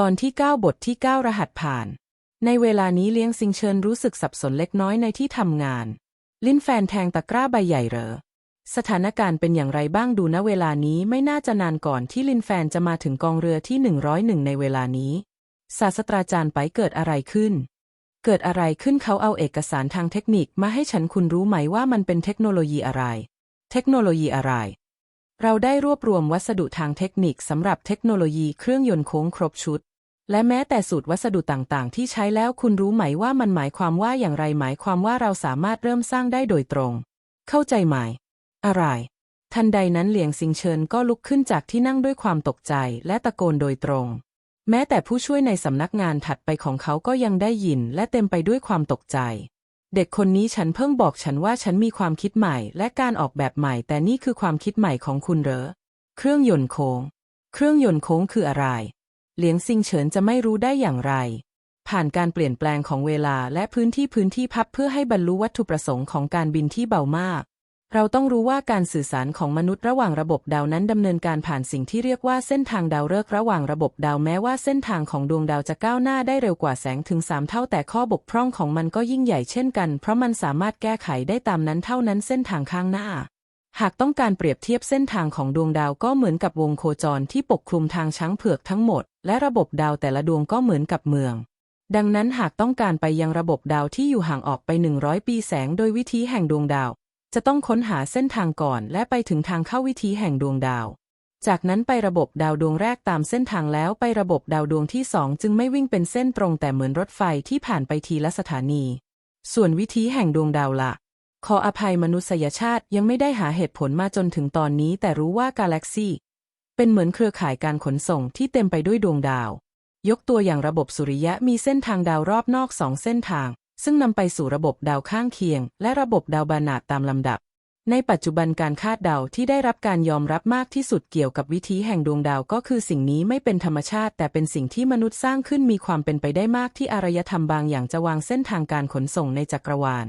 ตอนที่ 9 บทที่ 9 รหัสผ่าน ในเวลานี้เลี้ยงซิงเชิญรู้สึกสับสนเล็กน้อยในที่ทำงาน ลิ้นแฟนแทงตะกร้าใบใหญ่เหรอ สถานการณ์เป็นอย่างไรบ้างดูณเวลานี้ไม่น่าจะนานก่อนที่ลินแฟนจะมาถึงกองเรือที่ 101 ในเวลานี้ ศาสตราจารย์ไปเกิดอะไรขึ้น เกิดอะไรขึ้นเขาเอาเอกสารทางเทคนิคมาให้ฉันคุณรู้ไหมว่ามันเป็นเทคโนโลยีอะไร เทคโนโลยีอะไร เราได้รวบรวมวัสดุทางเทคนิคสำหรับเทคโนโลยีเครื่องยนต์โค้งครบชุด และแม้แต่สูตรวัสดุต่างๆ ที่ใช้แล้วคุณรู้ไหมว่ามันหมายความว่าอย่างไรหมายความว่าเราสามารถเริ่มสร้างได้โดยตรง เข้าใจไหม อะไร ทันใดนั้นเหลียงซิงเชิญก็ลุกขึ้นจากที่นั่งด้วยความตกใจและตะโกนโดยตรง แม้แต่ผู้ช่วยในสำนักงานถัดไปของเขาก็ยังได้ยินและเต็มไปด้วยความตกใจ เด็กคนนี้ฉันเพิ่งบอกฉันว่าฉันมีความคิดใหม่และการออกแบบใหม่ แต่นี่คือความคิดใหม่ของคุณเหรอ เครื่องยนต์โค้ง เครื่องยนต์โค้งคืออะไร เหลียงซิงเฉินจะไม่รู้ได้อย่างไร ผ่านการเปลี่ยนแปลงของเวลาและพื้นที่พื้นที่พับเพื่อให้บรรลุวัตถุประสงค์ของการบินที่เบามาก เราต้องรู้ว่าการสื่อสารของมนุษย์ระหว่างระบบดาวนั้นดำเนินการผ่านสิ่งที่เรียกว่าเส้นทางดาวฤกษ์ระหว่างระบบดาวแม้ว่าเส้นทางของดวงดาวจะก้าวหน้าได้เร็วกว่าแสงถึง 3 เท่าแต่ข้อบกพร่องของมันก็ยิ่งใหญ่เช่นกัน เพราะมันสามารถแก้ไขได้ตามนั้นเท่านั้นเส้นทางข้างหน้า หากต้องการเปรียบเทียบเส้นทางของดวงดาวก็เหมือนกับวงโคจรที่ปกคลุมทางช้างเผือกทั้งหมด และระบบดาวแต่ละดวงก็เหมือนกับเมืองดังนั้นหากต้องการไปยังระบบดาวที่อยู่ห่างออกไป 100 ปีแสงโดยวิธีแห่งดวงดาว จะต้องค้นหาเส้นทางก่อนและไปถึงทางเข้าวิธีแห่งดวงดาว จากนั้นไประบบดาวดวงแรกตามเส้นทางแล้วไประบบดาวดวงที่สองจึงไม่วิ่งเป็นเส้นตรงแต่เหมือนรถไฟที่ผ่านไปทีละสถานี ส่วนวิธีแห่งดวงดาวละขออภัยมนุษยชาติยังไม่ได้หาเหตุผลมาจนถึงตอนนี้แต่รู้ว่ากาแล็กซีเป็นเหมือนเครือข่ายการขนส่งที่เต็มไปด้วยดวงดาว ยกตัวอย่างระบบสุริยะมีเส้นทางดาวรอบนอกสองเส้นทาง ซึ่งนำไปสู่ระบบดาวข้างเคียง และระบบดาวบานาดตามลำดับ ในปัจจุบันการคาดเดาที่ได้รับการยอมรับมากที่สุดเกี่ยวกับวิธีแห่งดวงดาวก็คือสิ่งนี้ไม่เป็นธรรมชาติ แต่เป็นสิ่งที่มนุษย์สร้างขึ้นมีความเป็นไปได้มากที่อารยธรรมบางอย่างจะวางเส้นทางการขนส่งในจักรวาล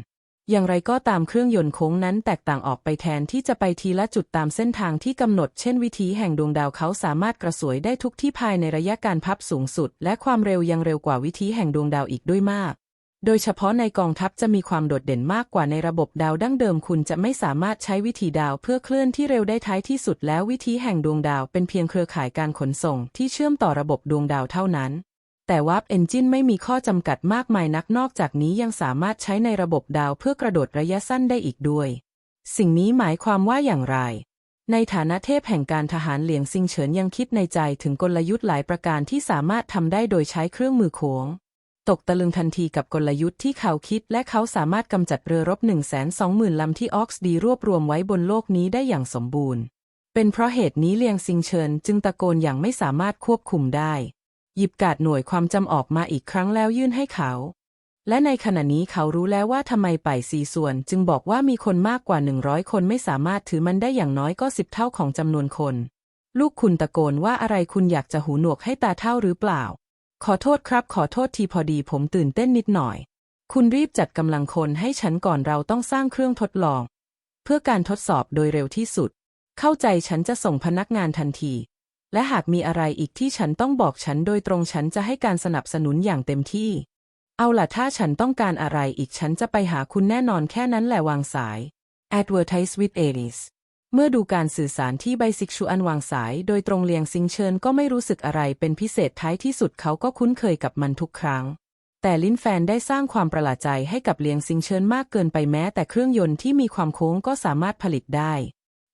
อย่างไรก็ตามเครื่องยนต์โค้งนั้นแตกต่างออกไปแทนที่จะไปทีละจุดตามเส้นทางที่กำหนด เช่นวิธีแห่งดวงดาวเขาสามารถกระสวยได้ทุกที่ภายในระยะการพับสูงสุด และความเร็วยังเร็วกว่าวิธีแห่งดวงดาวอีกด้วยมาก โดยเฉพาะในกองทัพจะมีความโดดเด่นมากกว่าในระบบดาวดั้งเดิมคุณจะไม่สามารถใช้วิธีดาวเพื่อเคลื่อนที่เร็วได้ท้ายที่สุดแล้ววิธีแห่งดวงดาวเป็นเพียงเครือข่ายการขนส่งที่เชื่อมต่อระบบดวงดาวเท่านั้น แต่วาร์ปเอนจินไม่มีข้อจำกัดมากมายนักนอกจากนี้ยังสามารถใช้ในระบบดาวเพื่อกระโดดระยะสั้นได้อีกด้วย สิ่งนี้หมายความว่าอย่างไรในฐานะเทพแห่งการทหารเหลียงซิงเฉินยังคิดในใจถึงกลยุทธ์หลายประการที่สามารถทำได้โดยใช้เครื่องมือโค้ง ตกตะลึงทันทีกับกลยุทธ์ที่เขาคิด และเขาสามารถกำจัดเรือรบ1 2 0 0 0 0ลำที่ออกซ์ดีรวบรวมไว้บนโลกนี้ได้อย่างสมบูรณ์ เป็นเพราะเหตุนี้เลียงซิงเฉินจึงตะโกนอย่างไม่สามารถควบคุมได้ หยิบกาดหน่วยความจำออกมาอีกครั้งแล้วยื่นให้เขา และในขณะนี้เขารู้แล้วว่าทำไมไปสีส่วน จึงบอกว่ามีคนมากกว่า 100 คนไม่สามารถถือมันได้อย่างน้อยก็สิบเท่าของจำนวนคน ลูกคุณตะโกนว่าอะไรคุณอยากจะหูหนวกให้ตาเท่าหรือเปล่า ขอโทษครับ ขอโทษทีพอดีผมตื่นเต้นนิดหน่อย คุณรีบจัดกำลังคนให้ฉันก่อนเราต้องสร้างเครื่องทดลอง เพื่อการทดสอบโดยเร็วที่สุด เข้าใจฉันจะส่งพนักงานทันที และหากมีอะไรอีกที่ฉันต้องบอกฉันโดยตรงฉันจะให้การสนับสนุนอย่างเต็มที่ เอาล่ะถ้าฉันต้องการอะไรอีกฉันจะไปหาคุณแน่นอนแค่นั้นแหละวางสาย Advertise with Aries เมื่อดูการสื่อสารที่ใบซิกชูอันวางสายโดยตรงเลียงซิงเชิญก็ไม่รู้สึกอะไรเป็นพิเศษท้ายที่สุดเขาก็คุ้นเคยกับมันทุกครั้ง แต่ลิ้นแฟนได้สร้างความประหลาดใจให้กับเลียงซิงเชิญมากเกินไปแม้แต่เครื่องยนต์ที่มีความโค้งก็สามารถผลิตได้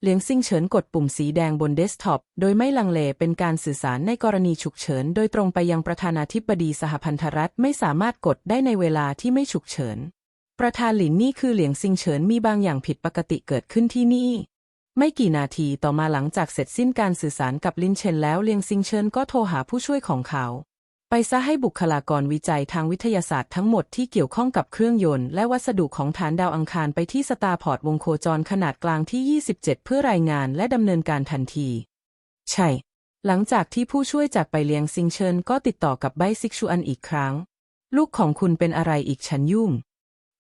เลียงซิงเฉินกดปุ่มสีแดงบนเดสก์ท็อปโดยไม่ลังเลเป็นการสื่อสารในกรณีฉุกเฉิน โดยตรงไปยังประธานาธิบดีสหพันธรัฐไม่สามารถกดได้ในเวลาที่ไม่ฉุกเฉิน ประธานหลินนี่คือเหลียงซิงเฉินมีบางอย่างผิดปกติเกิดขึ้นที่นี่ ไม่กี่นาทีต่อมาหลังจากเสร็จสิ้นการสื่อสารกับลินเชนแล้วเลียงซิงเฉินก็โทรหาผู้ช่วยของเขา ไปซะให้บุคลากรวิจัยทางวิทยาศาสตร์ทั้งหมดที่เกี่ยวข้องกับเครื่องยนต์และวัสดุของฐานดาวอังคารไปที่สตาร์พอร์ตวงโคจรขนาดกลางที่ 27 เพื่อรายงานและดำเนินการทันที ใช่ หลังจากที่ผู้ช่วยจากไปเลียงซิงเชินก็ติดต่อกับไบซิกชูอันอีกครั้ง ลูกของคุณเป็นอะไรอีกฉันยุ่ง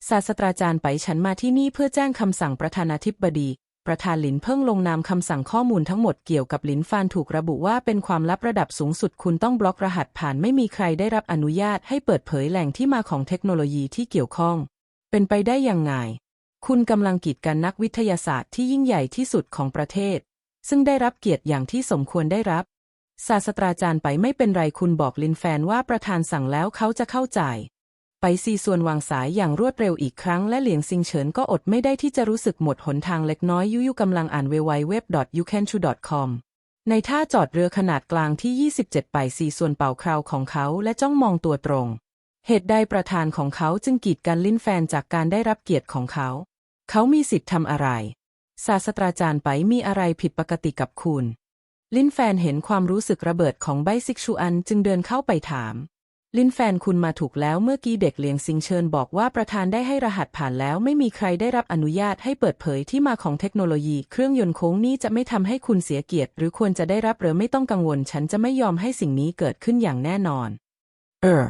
ศาสตราจารย์ไปฉันมาที่นี่เพื่อแจ้งคำสั่งประธานาธิบดี ประธานหลินเพิ่งลงนามคำสั่งข้อมูลทั้งหมดเกี่ยวกับหลินฟานถูกระบุว่าเป็นความลับระดับสูงสุดคุณต้องบล็อกรหัสผ่านไม่มีใครได้รับอนุญาตให้เปิดเผยแหล่งที่มาของเทคโนโลยีที่เกี่ยวข้อง เป็นไปได้อยังไงคุณกำลังกีดกันนักวิทยาศาสตร์ที่ยิ่งใหญ่ที่สุดของประเทศ ซึ่งได้รับเกียรติอย่างที่สมควรได้รับ ศาสตราจารย์ไปไม่เป็นไรคุณบอกลินแฟนว่าประธานสั่งแล้วเขาจะเข้าใจ ไปซีส่วนวางสายอย่างรวดเร็วอีกครั้งและเหลียงซิงเฉินก็อดไม่ได้ที่จะรู้สึกหมดหนทางเล็กน้อยยุยุกำลังอ่านเวไวเว็บ youcanchu.com ในท่าจอดเรือขนาดกลางที่ 27 ไปซีส่วนเป่าคราวของเขาและจ้องมองตัวตรง เหตุใดประธานของเขาจึงกีดกันลิ้นแฟนจากการได้รับเกียรติของเขา เขามีสิทธิ์ทำอะไร ศาสตราจารย์ไปมีอะไรผิดปกติกับคุณ ลินแฟนเห็นความรู้สึกระเบิดของไบซิกชูอันจึงเดินเข้าไปถาม ลินแฟนคุณมาถูกแล้วเมื่อกี้เด็กเลียงซิงเชิญบอกว่าประธานได้ให้รหัสผ่านแล้ว ไม่มีใครได้รับอนุญาตให้เปิดเผยที่มาของเทคโนโลยีเครื่องยนต์โค้งนี้จะไม่ทำให้คุณเสียเกียรติ หรือควรจะได้รับหรือไม่ต้องกังวล ฉันจะไม่ยอมให้สิ่งนี้เกิดขึ้นอย่างแน่นอน เออ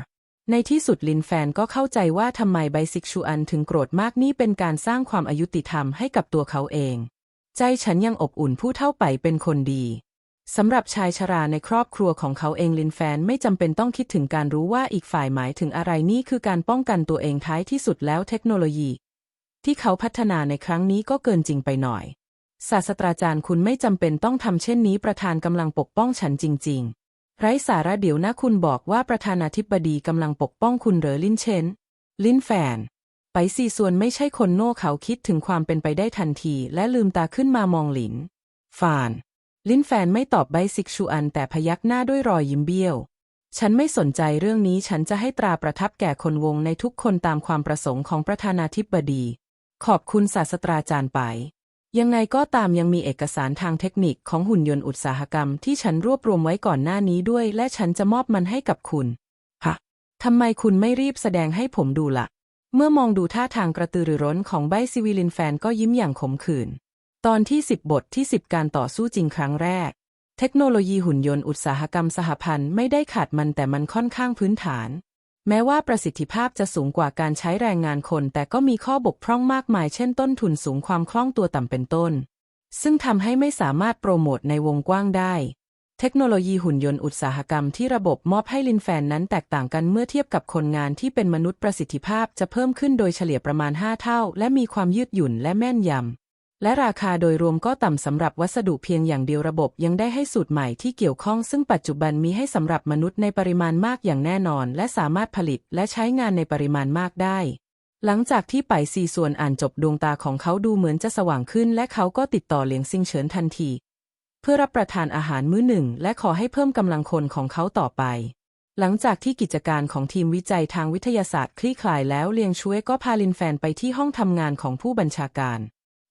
ในที่สุดลินแฟนก็เข้าใจว่าทำไมไบซิกชูอันถึงโกรธมากนี่เป็นการสร้างความอายุติธรรมให้กับตัวเขาเอง ใจฉันยังอบอุ่นผู้เท่าไปเป็นคนดี สำหรับชายชราในครอบครัวของเขาเองลินแฟนไม่จำเป็นต้องคิดถึงการรู้ว่าอีกฝ่ายหมายถึงอะไรนี่คือการป้องกันตัวเองท้ายที่สุดแล้วเทคโนโลยี ที่เขาพัฒนาในครั้งนี้ก็เกินจริงไปหน่อย ศาสตราจารย์คุณไม่จำเป็นต้องทำเช่นนี้ประธานกำลังปกป้องฉันจริง ๆ ไร้สาระเดี๋ยวนะคุณบอกว่าประธานาธิบดีกำลังปกป้องคุณเหรอลินเชนลินแฟน ไปซีส่วนไม่ใช่คนโง่เขาคิดถึงความเป็นไปได้ทันที และลืมตาขึ้นมามองหลิน ฟาน ลินแฟนไม่ตอบไบซิกชูอันแต่พยักหน้าด้วยรอยยิ้มเบี้ยว ฉันไม่สนใจเรื่องนี้ฉันจะให้ตราประทับแก่คนวงในทุกคนตามความประสงค์ของประธานาธิบดี ขอบคุณศาสตราจารย์ไป ยังไงก็ตามยังมีเอกสารทางเทคนิคของหุ่นยนต์อุตสาหกรรมที่ฉันรวบรวมไว้ก่อนหน้านี้ด้วย และฉันจะมอบมันให้กับคุณ ฮะทำไมคุณไม่รีบแสดงให้ผมดูละ่ะ เมื่อมองดูท่าทางกระตือรือร้นของไบซิวิลินแฟนก็ยิ้มอย่างขมขื่น ตอนที่ 10 บทที่ 10 การต่อสู้จริงครั้งแรก เทคโนโลยีหุ่นยนต์อุตสาหกรรมสหพันธ์ไม่ได้ขาดมันแต่มันค่อนข้างพื้นฐาน แม้ว่าประสิทธิภาพจะสูงกว่าการใช้แรงงานคน แต่ก็มีข้อบกพร่องมากมาย เช่นต้นทุนสูงความคล่องตัวต่ำเป็นต้น ซึ่งทำให้ไม่สามารถโปรโมทในวงกว้างได้ เทคโนโลยีหุ่นยนต์อุตสาหกรรมที่ระบบมอบให้ลินแฟนนั้นแตกต่างกันเมื่อเทียบกับคนงานที่เป็นมนุษย์ประสิทธิภาพจะเพิ่มขึ้นโดยเฉลี่ยประมาณ 5 เท่า และมีความยืดหยุ่นและแม่นยำ และราคาโดยรวมก็ต่ำสำหรับวัสดุเพียงอย่างเดียวระบบยังได้ให้สูตรใหม่ที่เกี่ยวข้องซึ่งปัจจุบันมีให้สำหรับมนุษย์ในปริมาณมากอย่างแน่นอน และสามารถผลิตและใช้งานในปริมาณมากได้ หลังจากที่ไปซีส่วนอ่านจบดวงตาของเขาดูเหมือนจะสว่างขึ้น และเขาก็ติดต่อเหลียงซิงเฉินทันที เพื่อรับประทานอาหารมื้อหนึ่ง และขอให้เพิ่มกำลังคนของเขาต่อไปหลังจากที่กิจการของทีมวิจัยทางวิทยาศาสตร์คลี่คลายแล้วเลียงช่วยก็พาลินแฟนไปที่ห้องทำงานของผู้บัญชาการ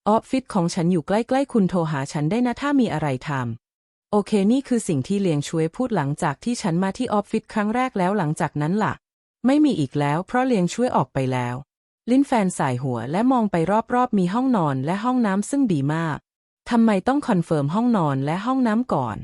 ออฟฟิศของฉันอยู่ใกล้ๆคุณโทรหาฉันได้นะถ้ามีอะไรทำโอเคนี่คือสิ่งที่เลียงช่วยพูดหลังจากที่ฉันมาที่ออฟฟิศครั้งแรกแล้วหลังจากนั้นล่ะ ไม่มีอีกแล้วเพราะเลียงช่วยออกไปแล้ว ลิ้นแฟนสายหัวและมองไปรอบๆมีห้องนอนและห้องน้ำซึ่งดีมากทำไมต้องคอนเฟิร์มห้องนอนและห้องน้ำก่อน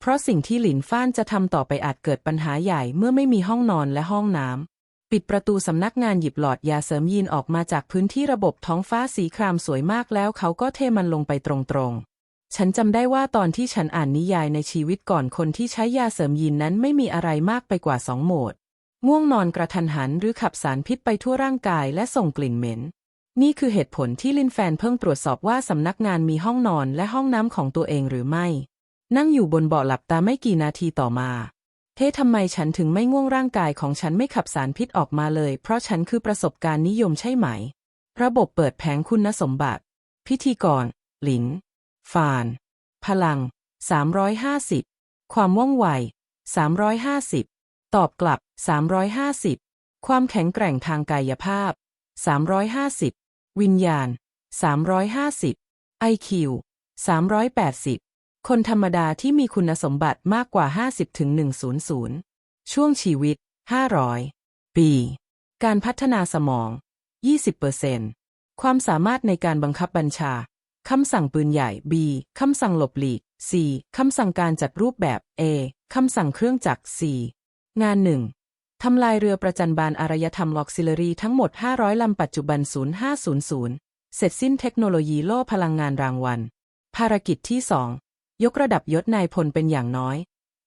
เพราะสิ่งที่หลินฟ้านจะทำต่อไปอาจเกิดปัญหาใหญ่เมื่อไม่มีห้องนอนและห้องน้ำ ปิดประตูสำนักงานหยิบหลอดยาเสริมยีนออกมาจากพื้นที่ระบบท้องฟ้าสีครามสวยมากแล้วเขาก็เทมันลงไปตรงๆ ฉันจำได้ว่าตอนที่ฉันอ่านนิยายในชีวิตก่อนคนที่ใช้ยาเสริมยีนนั้นไม่มีอะไรมากไปกว่าสองโหมด ง่วงนอนกระทันหันหรือขับสารพิษไปทั่วร่างกายและส่งกลิ่นเหม็น นี่คือเหตุผลที่ลินแฟนเพิ่งตรวจสอบว่าสำนักงานมีห้องนอนและห้องน้ำของตัวเองหรือไม่ นั่งอยู่บนเบาะหลับตาไม่กี่นาทีต่อมา เฮ้ทำไมฉันถึงไม่ง่วงร่างกายของฉันไม่ขับสารพิษออกมาเลย เพราะฉันคือประสบการณ์นิยมใช่ไหม ระบบเปิดแผงคุณสมบัติ พิธีกร หลิน ฟาน พลัง 350 ความว่องไว 350 ตอบกลับ 350 ความแข็งแกร่งทางกายภาพ 350 วิญญาณ 350 IQ 380 คนธรรมดาที่มีคุณสมบัติมากกว่า 50ถึง100 ช่วงชีวิต 500 ปี การพัฒนาสมอง 20%ความสามารถในการบังคับบัญชา คำสั่งปืนใหญ่ B คำสั่งหลบหลีก C คำสั่งการจัดรูปแบบ A คำสั่งเครื่องจักร C งานหนึ่งทำลายเรือประจันบานอารยธรรมล็อกซิลลารีทั้งหมด 500 ลำปัจจุบัน 0500 เสร็จสิ้นเทคโนโลยีโล่พลังงานรางวัล ภารกิจที่สอง ยกระดับยศนายพลเป็นอย่างน้อย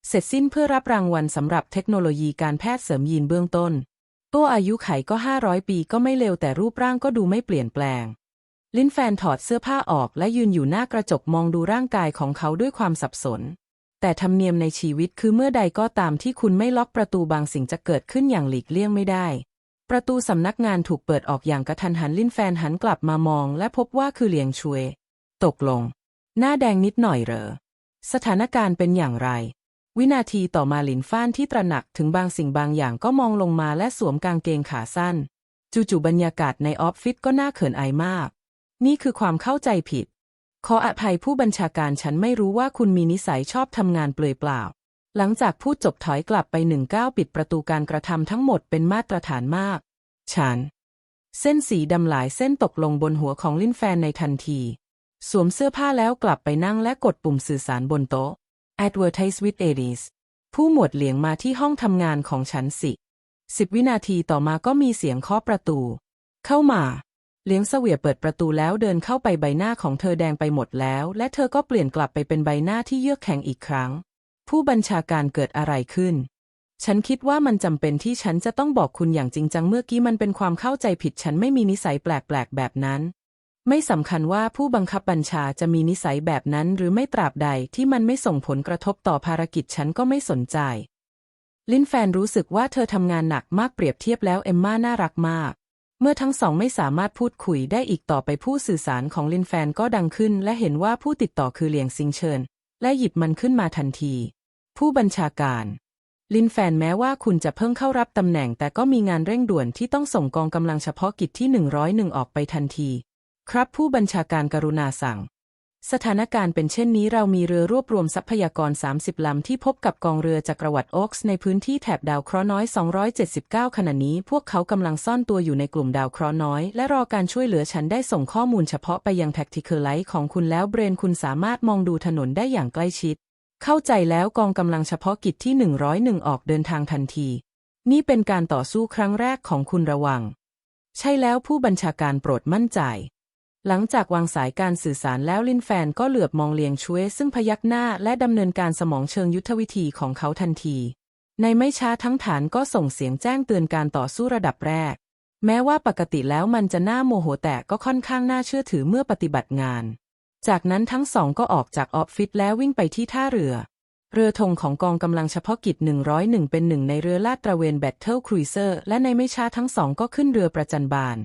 เสร็จสิ้นเพื่อรับรางวัลสำหรับเทคโนโลยีการแพทย์เสริมยีนเบื้องต้น ตัวอายุไขก็500ปีก็ไม่เลวแต่รูปร่างก็ดูไม่เปลี่ยนแปลง ลินแฟนถอดเสื้อผ้าออกและยืนอยู่หน้ากระจกมองดูร่างกายของเขาด้วยความสับสน แต่ธรรมเนียมในชีวิตคือเมื่อใดก็ตามที่คุณไม่ล็อกประตูบางสิ่งจะเกิดขึ้นอย่างหลีกเลี่ยงไม่ได้ประตูสำนักงานถูกเปิดออกอย่างกระทันหันลินแฟนหันกลับมามอง และพบว่าคือเหลียงชวย ตกลง หน้าแดงนิดหน่อยเหรอ สถานการณ์เป็นอย่างไร วินาทีต่อมาหลินฟ้านที่ตระหนักถึงบางสิ่งบางอย่างก็มองลงมาและสวมกางเกงขาสั้น จู่ๆบรรยากาศในออฟฟิศก็น่าเขินอายมาก นี่คือความเข้าใจผิด ขออภัยผู้บัญชาการฉันไม่รู้ว่าคุณมีนิสัยชอบทำงานเปลือยเปล่า หลังจากพูดจบถอยกลับไปหนึ่งก้าวปิดประตูการกระทำทั้งหมดเป็นมาตรฐานมาก ฉัน เส้นสีดำหลายเส้นตกลงบนหัวของลินแฟนในทันที สวมเสื้อผ้าแล้วกลับไปนั่งและกดปุ่มสื่อสารบนโต๊ะ Advertise with Aries ผู้หมวดเหลียงมาที่ห้องทำงานของฉันสิสิบวินาทีต่อมาก็มีเสียงเคาะประตู เข้ามา เลี้ยงเสวียเปิดประตูแล้วเดินเข้าไปใบหน้าของเธอแดงไปหมดแล้ว และเธอก็เปลี่ยนกลับไปเป็นใบหน้าที่เยือกแข็งอีกครั้ง ผู้บัญชาการเกิดอะไรขึ้น ฉันคิดว่ามันจำเป็นที่ฉันจะต้องบอกคุณอย่างจริงจังเมื่อกี้มันเป็นความเข้าใจผิดฉันไม่มีนิสัยแปลกๆแบบนั้น ไม่สำคัญว่าผู้บังคับบัญชาจะมีนิสัยแบบนั้นหรือไม่ตราบใดที่มันไม่ส่งผลกระทบต่อภารกิจฉันก็ไม่สนใจ ลินแฟนรู้สึกว่าเธอทำงานหนักมากเปรียบเทียบแล้วเอมม่าน่ารักมาก เมื่อทั้งสองไม่สามารถพูดคุยได้อีกต่อไปผู้สื่อสารของลินแฟนก็ดังขึ้น และเห็นว่าผู้ติดต่อคือเหลียงซิงเชิญและหยิบมันขึ้นมาทันที ผู้บัญชาการ ลินแฟนแม้ว่าคุณจะเพิ่งเข้ารับตำแหน่ง แต่ก็มีงานเร่งด่วนที่ต้องส่งกองกำลังเฉพาะกิจที่ 101 ออกไปทันที ครับผู้บัญชาการกรุณาสั่ง สถานการณ์เป็นเช่นนี้เรามีเรือรวบรวมทรัพยากร 30 ลำที่พบกับกองเรือจักรวรรดิโอ๊กส์ในพื้นที่แถบดาวเคราะห์น้อย 279 ขณะนี้พวกเขากำลังซ่อนตัวอยู่ในกลุ่มดาวเคราะห์น้อย และรอการช่วยเหลือฉันได้ส่งข้อมูลเฉพาะไปยังแท็กติคไลท์ของคุณแล้วเบรนคุณสามารถมองดูถนนได้อย่างใกล้ชิด เข้าใจแล้วกองกำลังเฉพาะกิจที่ 101 ออกเดินทางทันที นี่เป็นการต่อสู้ครั้งแรกของคุณระวัง ใช่แล้วผู้บัญชาการโปรดมั่นใจ หลังจากวางสายการสื่อสารแล้วลินแฟนก็เหลือบมองเลียงช่วยซึ่งพยักหน้าและดำเนินการสมองเชิงยุทธวิธีของเขาทันที ในไม่ช้าทั้งฐานก็ส่งเสียงแจ้งเตือนการต่อสู้ระดับแรก แม้ว่าปกติแล้วมันจะน่าโมโหแต่ก็ค่อนข้างน่าเชื่อถือเมื่อปฏิบัติงาน จากนั้นทั้งสองก็ออกจากออฟฟิศแล้ววิ่งไปที่ท่าเรือ เรือธงของกองกำลังเฉพาะกิจ 101 เป็นหนึ่งในเรือลาดตระเวนแบทเทิลครูเซอร์และในไม่ช้าทั้งสองก็ขึ้นเรือประจันบาน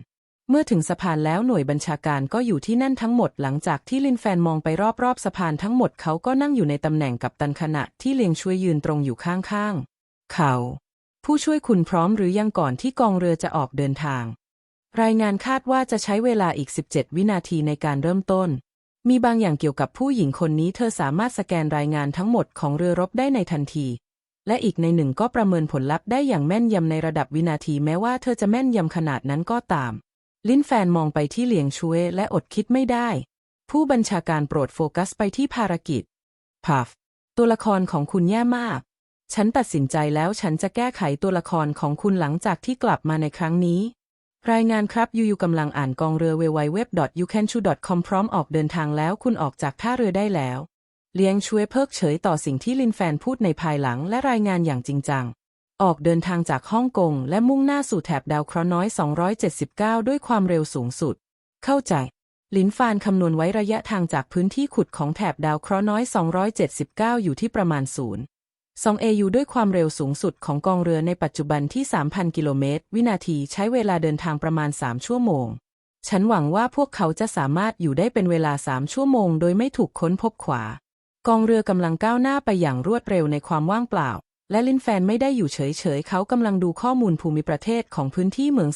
เมื่อถึงสะพานแล้วหน่วยบัญชาการก็อยู่ที่นั่นทั้งหมดหลังจากที่ลินแฟนมองไปรอบๆสะพานทั้งหมดเขาก็นั่งอยู่ในตำแหน่งกับตันขณะที่เลียงช่วยยืนตรงอยู่ข้างๆ เขา ผู้ช่วยคุณพร้อมหรือยังก่อนที่กองเรือจะออกเดินทาง รายงานคาดว่าจะใช้เวลาอีก 17 วินาทีในการเริ่มต้น มีบางอย่างเกี่ยวกับผู้หญิงคนนี้เธอสามารถสแกนรายงานทั้งหมดของเรือรบได้ในทันทีและอีกในหนึ่งก็ประเมินผลลัพธ์ได้อย่างแม่นยำในระดับวินาทีแม้ว่าเธอจะแม่นยำขนาดนั้นก็ตาม ลินแฟนมองไปที่เหลียงช่วยและอดคิดไม่ได้ ผู้บัญชาการโปรดโฟกัสไปที่ภารกิจพัฟตัวละครของคุณแย่มาก ฉันตัดสินใจแล้วฉันจะแก้ไขตัวละครของคุณหลังจากที่กลับมาในครั้งนี้ รายงานครับยูยูกำลังอ่านกองเรือ w w w y o u c a n c h u c o m พร้อมออกเดินทางแล้วคุณออกจากท่าเรือได้แล้ว เลียงช่วยเพิกเฉยต่อสิ่งที่ลินแฟนพูดในภายหลังและรายงานอย่างจริงจัง ออกเดินทางจากฮ่องกงและมุ่งหน้าสู่แถบดาวเคราะห์น้อย 279 ด้วยความเร็วสูงสุด เข้าใจ ลินฟานคำนวณไว้ระยะทางจากพื้นที่ขุดของแถบดาวเคราะห์น้อย 279 อยู่ที่ประมาณศูนย์2 AU ด้วยความเร็วสูงสุดของกองเรือในปัจจุบันที่ 3,000 กิโลเมตร วินาทีใช้เวลาเดินทางประมาณ 3 ชั่วโมง ฉันหวังว่าพวกเขาจะสามารถอยู่ได้เป็นเวลา 3 ชั่วโมง โดยไม่ถูกค้นพบขวา กองเรือกำลังก้าวหน้าไปอย่างรวดเร็วในความว่างเปล่า และลินแฟนไม่ได้อยู่เฉยๆ เขากำลังดูข้อมูลภูมิประเทศของพื้นที่เมือง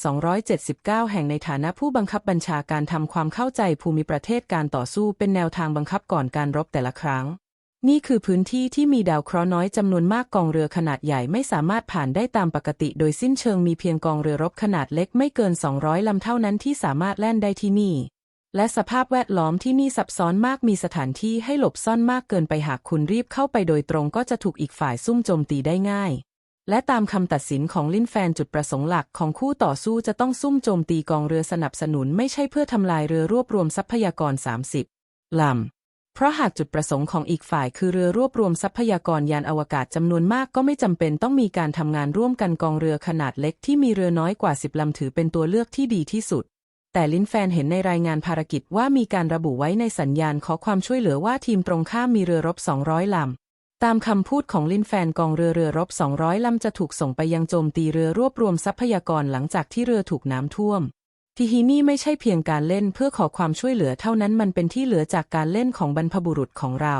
279 แห่งในฐานะผู้บังคับบัญชาการทำความเข้าใจภูมิประเทศการต่อสู้เป็นแนวทางบังคับก่อนการรบแต่ละครั้ง นี่คือพื้นที่ที่มีดาวเคราะห์น้อยจำนวนมากกองเรือขนาดใหญ่ไม่สามารถผ่านได้ตามปกติ โดยสิ้นเชิงมีเพียงกองเรือรบขนาดเล็กไม่เกิน 200 ลำเท่านั้นที่สามารถแล่นได้ที่นี่ และสภาพแวดล้อมที่นี่ซับซ้อนมากมีสถานที่ให้หลบซ่อนมากเกินไปหากคุณรีบเข้าไปโดยตรงก็จะถูกอีกฝ่ายซุ่มโจมตีได้ง่าย และตามคำตัดสินของลินแฟนจุดประสงค์หลักของคู่ต่อสู้จะต้องซุ่มโจมตีกองเรือสนับสนุนไม่ใช่เพื่อทำลายเรือรวบรวมทรัพยากร 30ลำเพราะหากจุดประสงค์ของอีกฝ่ายคือเรือรวบรวมทรัพยากรยานอวกาศจำนวนมากก็ไม่จำเป็นต้องมีการทำงานร่วมกันกองเรือขนาดเล็กที่มีเรือน้อยกว่า 10ลำถือเป็นตัวเลือกที่ดีที่สุด แต่ลินแฟนเห็นในรายงานภารกิจว่ามีการระบุไว้ในสัญญาณขอความช่วยเหลือว่าทีมตรงข้ามมีเรือรบ 200 ลำตามคำพูดของลินแฟนกองเรือเรือรบ 200 ลำจะถูกส่งไปยังโจมตีเรือรวบรวมทรัพยากรหลังจากที่เรือถูกน้ำท่วม ทีฮีนี่ไม่ใช่เพียงการเล่นเพื่อขอความช่วยเหลือเท่านั้นมันเป็นที่เหลือจากการเล่นของบรรพบุรุษของเรา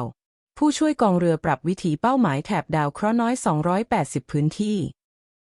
ผู้ช่วยกองเรือปรับวิถีเป้าหมายแถบดาวเคราะห์น้อย 280 พื้นที่